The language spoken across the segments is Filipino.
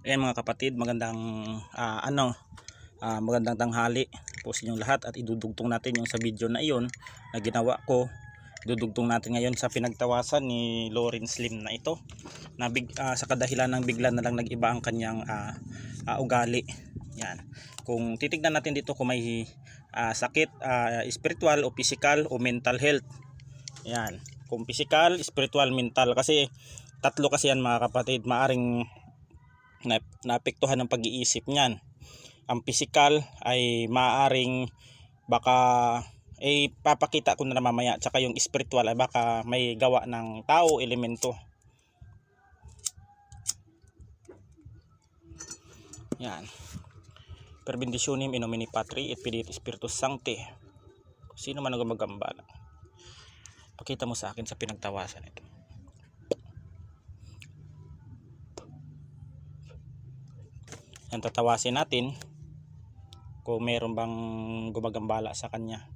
Ayan mga kapatid, magandang ah, ano, ah, magandang tanghali po sa inyong lahat at idudugtong natin yung sa video na iyon na ginawa ko. Dudugtong natin ngayon sa pinagtawasan ni Lauren Slim na ito na big, ah, sa kadahilan ng bigla na lang nag-iba ang kanyang ah, ah, ugali. Yan. Kung titignan natin dito kung may ah, sakit ah, spiritual o physical o mental health. Yan. Kung physical, spiritual, mental kasi tatlo kasi yan mga kapatid, maaring na, naapektuhan ng pag-iisip niyan. Ang physical ay maaring baka eh papakita ko na mamaya tsaka yung spiritual ay baka may gawa ng tao elemento. Yan. Per benditionem in nomine Patri et Filii et Spiritus Sancti. Sino man ang gumagambala. Pakita mo sa akin sa pinagtawasan ito. Yan tatawasin natin kung meron bang gumagambala sa kanya.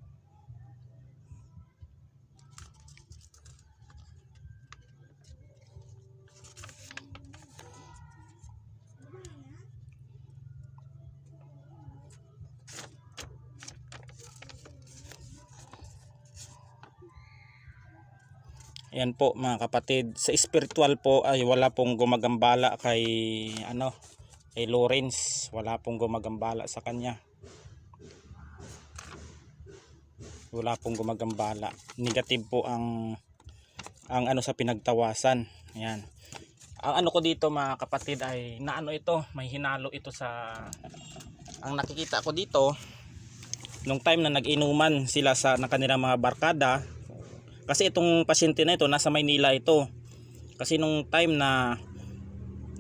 Yan po mga kapatid. Sa spiritual po ay wala pong gumagambala kay ano kay Lawrence. Wala pong gumagambala sa kanya. Wala pong gumagambala. Negative po ang ang ano sa pinagtawasan. Yan. Ang ano ko dito mga kapatid ay naano ito, may hinalo ito sa ang nakikita ko dito nung time na nag-inuman sila sa ng kanilang mga barkada kasi itong pasyente na ito nasa Maynila ito kasi nung time na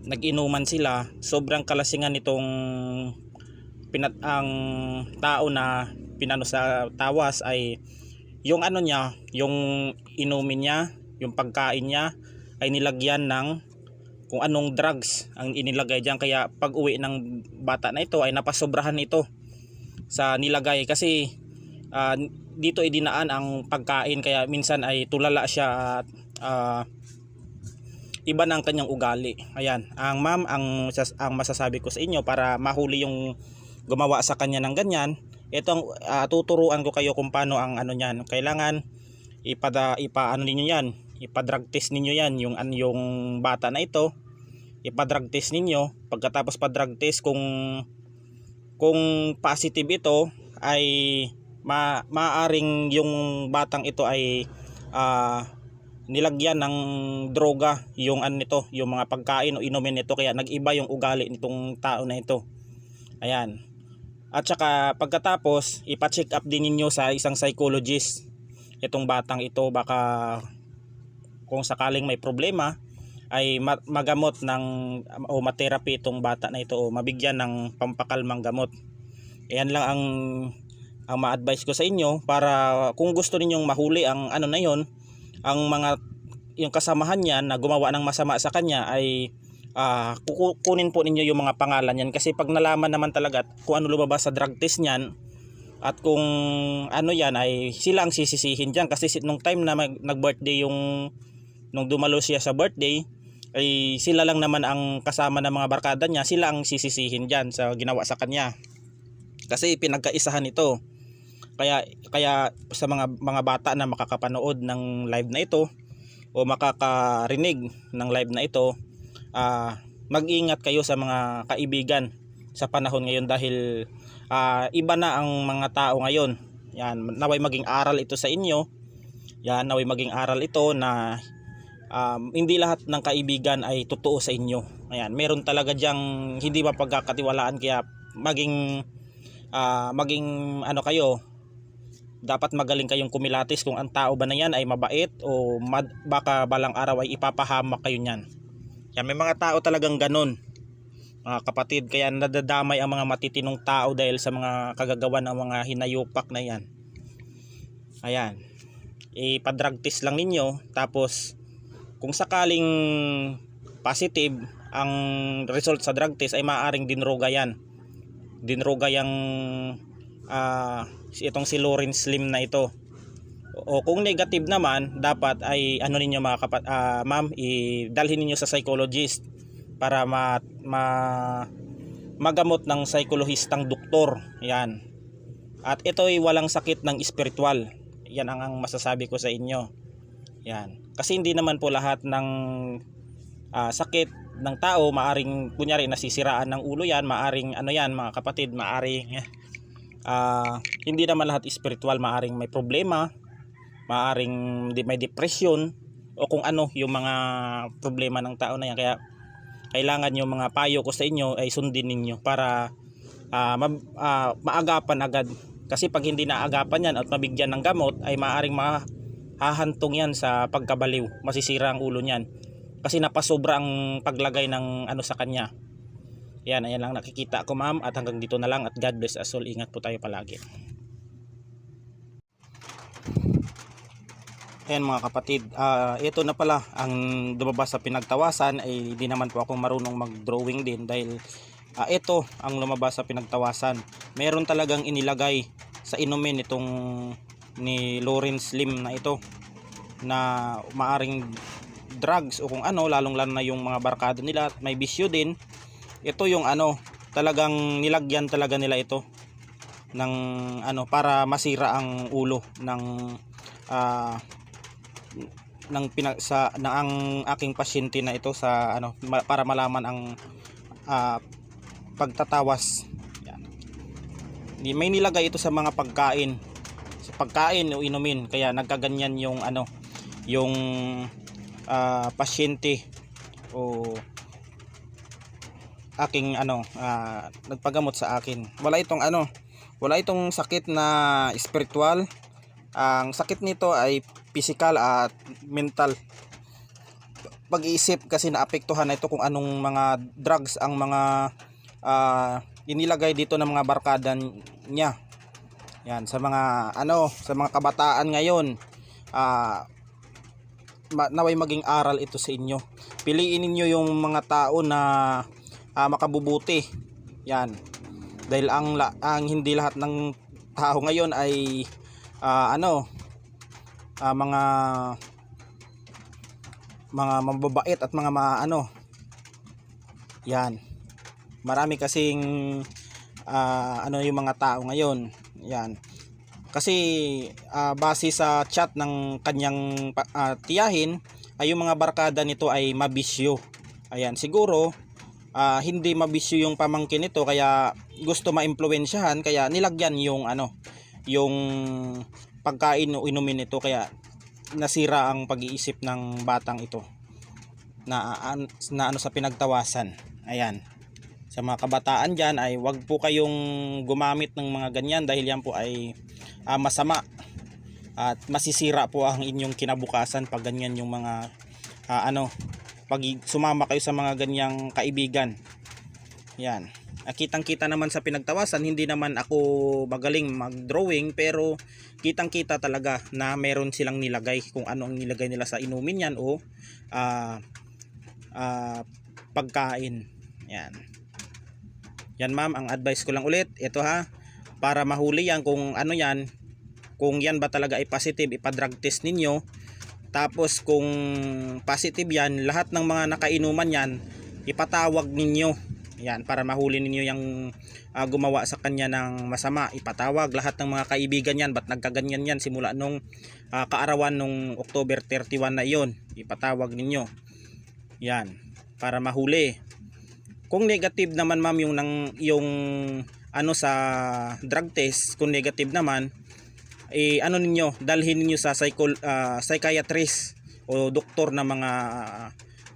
nag-inuman sila. Sobrang kalasingan nitong pinat ang tao na pinano sa tawas ay yung ano niya yung inumin niya yung pagkain niya ay nilagyan ng kung anong drugs ang inilagay diyan. Kaya pag uwi ng bata na ito ay napasobrahan ito sa nilagay. Kasi ah, dito ay dinaan ang pagkain. Kaya minsan ay tulala siya at ah, iba ang kanyang ugali. Ayan, ang ma'am ang ang masasabi ko sa inyo para mahuli yung gumawa sa kanya ng ganyan. Ito ang ah, tuturuan ko kayo kung paano ang ano niyan. Kailangan ipada ipa ano ninyo yan, ipa-drug test ninyo yan yung an yung bata na ito. Ipa-drug test ninyo. Pagkatapos pa-drug test kung kung positive ito ay ma maaring yung batang ito ay ah, nilagyan ng droga yung ano nito, yung mga pagkain o inumin nito kaya nag-iba yung ugali nitong tao na ito. Ayan. At saka pagkatapos, ipa-check up din ninyo sa isang psychologist itong batang ito baka kung sakaling may problema ay ma- magamot ng o matherapy itong bata na ito o mabigyan ng pampakalmang gamot. Ayan lang ang ang ma-advise ko sa inyo para kung gusto ninyong mahuli ang ano na yon ang mga yung kasamahan niya na gumawa ng masama sa kanya ay ah, kuku- kunin po ninyo yung mga pangalan niyan. Kasi pag nalaman naman talaga kung ano lumabas sa drug test niyan at kung ano yan ay sila ang sisisihin diyan. Kasi si- nung time na mag- nag-birthday yung nung dumalo siya sa birthday ay sila lang naman ang kasama ng mga barkada niya. Sila ang sisisihin diyan sa ginawa sa kanya. Kasi pinagkaisahan ito kaya kaya sa mga mga bata na makakapanood ng live na ito o makakarinig ng live na ito ah mag-ingat kayo sa mga kaibigan sa panahon ngayon dahil ah, iba na ang mga tao ngayon. Yan naway maging aral ito sa inyo. Yan naway maging aral ito na um, hindi lahat ng kaibigan ay totoo sa inyo. Ayan meron talaga diyang hindi mapagkakatiwalaan kaya maging ah, maging ano kayo dapat magaling kayong kumilatis kung ang tao ba na yan ay mabait o mad, baka balang araw ay ipapahamak kayo niyan. Yan, may mga tao talagang ganun. Mga kapatid, kaya nadadamay ang mga matitinong tao dahil sa mga kagagawa ng mga hinayupak na yan. Ayan. Ipa-drug test lang ninyo. Tapos, kung sakaling positive ang result sa drug test ay maaaring dinroga yan. Dinroga yung ah itong si Lawrence Slim na ito. O kung negative naman, dapat ay ano ninyo mga kapat ah, ma'am, idalhin ninyo sa psychologist para ma, ma- magamot ng psikolohistang doktor. Yan. At ito ay walang sakit ng espiritual. Yan ang, ang masasabi ko sa inyo. Yan. Kasi hindi naman po lahat ng ah, sakit ng tao maaring kunyari nasisiraan ng ulo yan, maaring ano yan mga kapatid, maaring ah, hindi naman lahat espiritual, maaring may problema, maaring may depression o kung ano yung mga problema ng tao na yan. Kaya kailangan yung mga payo ko sa inyo ay sundin ninyo para ah, ma- ah, maagapan agad. Kasi pag hindi naagapan yan at mabigyan ng gamot ay maaring mahahantong yan sa pagkabaliw. Masisira ang ulo niyan. Kasi napasobra ang paglagay ng ano sa kanya. Yan, ayan lang nakikita ko ma'am at hanggang dito na lang at God bless us all. Ingat po tayo palagi. Ayan mga kapatid, ah, ito na pala ang lumabas sa pinagtawasan ay di naman po ako marunong mag-drawing din dahil ah, ito ang lumabas sa pinagtawasan. Meron talagang inilagay sa inumin itong ni Lawrence Lim na ito na maaring drugs o kung ano lalong lalo na yung mga barkada nila at may bisyo din ito yung ano talagang nilagyan talaga nila ito ng ano para masira ang ulo ng ah, ng pinag sa na ang aking pasyente na ito sa ano ma- para malaman ang ah, pagtatawas. Yan. May nilagay ito sa mga pagkain. Sa pagkain o inumin. Kaya nagkaganyan yung ano yung ah, pasyente o aking ano ah, nagpagamot sa akin. Wala itong ano wala itong sakit na spiritual. Ang sakit nito ay physical at mental. Pag-iisip kasi naapektuhan na ito kung anong mga drugs ang mga ah, inilagay dito ng mga barkada niya. Yan sa mga ano sa mga kabataan ngayon ma- naway maging aral ito sa inyo. Piliin ninyo yung mga tao na ah, makabubuti. Yan. Dahil ang ang hindi lahat ng tao ngayon ay ah, ano ah, mga mga mababait at mga ma- ano yan. Marami kasing ah, ano yung mga tao ngayon. Yan. Kasi ah, base sa chat ng kanyang ah, tiyahin ay yung mga barkada nito ay mabisyo. Ayan siguro ah, hindi mabisyo yung pamangkin nito kaya gusto maimpluwensyahan kaya nilagyan yung ano yung pagkain o inumin nito kaya nasira ang pag-iisip ng batang ito na, na ano sa pinagtawasan. Ayan. Sa mga kabataan dyan ay wag po kayong gumamit ng mga ganyan dahil yan po ay ah, masama at masisira po ang inyong kinabukasan pag ganyan yung mga ah, ano pag sumama kayo sa mga ganyang kaibigan. Yan. Kitang kita naman sa pinagtawasan hindi naman ako magaling mag drawing pero kitang kita talaga na meron silang nilagay kung ano ang nilagay nila sa inumin yan o ah, ah, pagkain. Yan. Yan ma'am ang advice ko lang ulit. Ito ha para mahuli yan kung ano yan kung yan ba talaga ay positive ipa-drug test ninyo tapos kung positive yan lahat ng mga nakainuman yan ipatawag ninyo. Yan para mahuli ninyo yung ah, gumawa sa kanya ng masama. Ipatawag lahat ng mga kaibigan yan. Ba't nagkaganyan yan simula nung ah, kaarawan nung October 31 na iyon? Ipatawag ninyo. Yan para mahuli. Kung negative naman ma'am yung nang yung ano sa drug test kung negative naman eh ano ninyo dalhin ninyo sa psycho, ah, psychiatrist o doktor na mga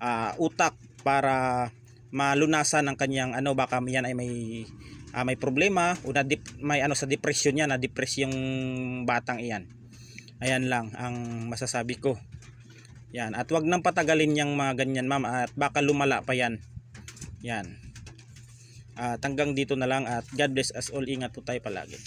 ah, utak para malunasan ang kanyang ano baka yan ay may ah, may problema o na may ano sa depression niya na depress yung batang iyan. Ayan lang ang masasabi ko. Yan at wag nang patagalin yung mga ganyan ma'am at baka lumala pa yan. Yan. At hanggang dito na lang at God bless us all. Ingat po tayo palagi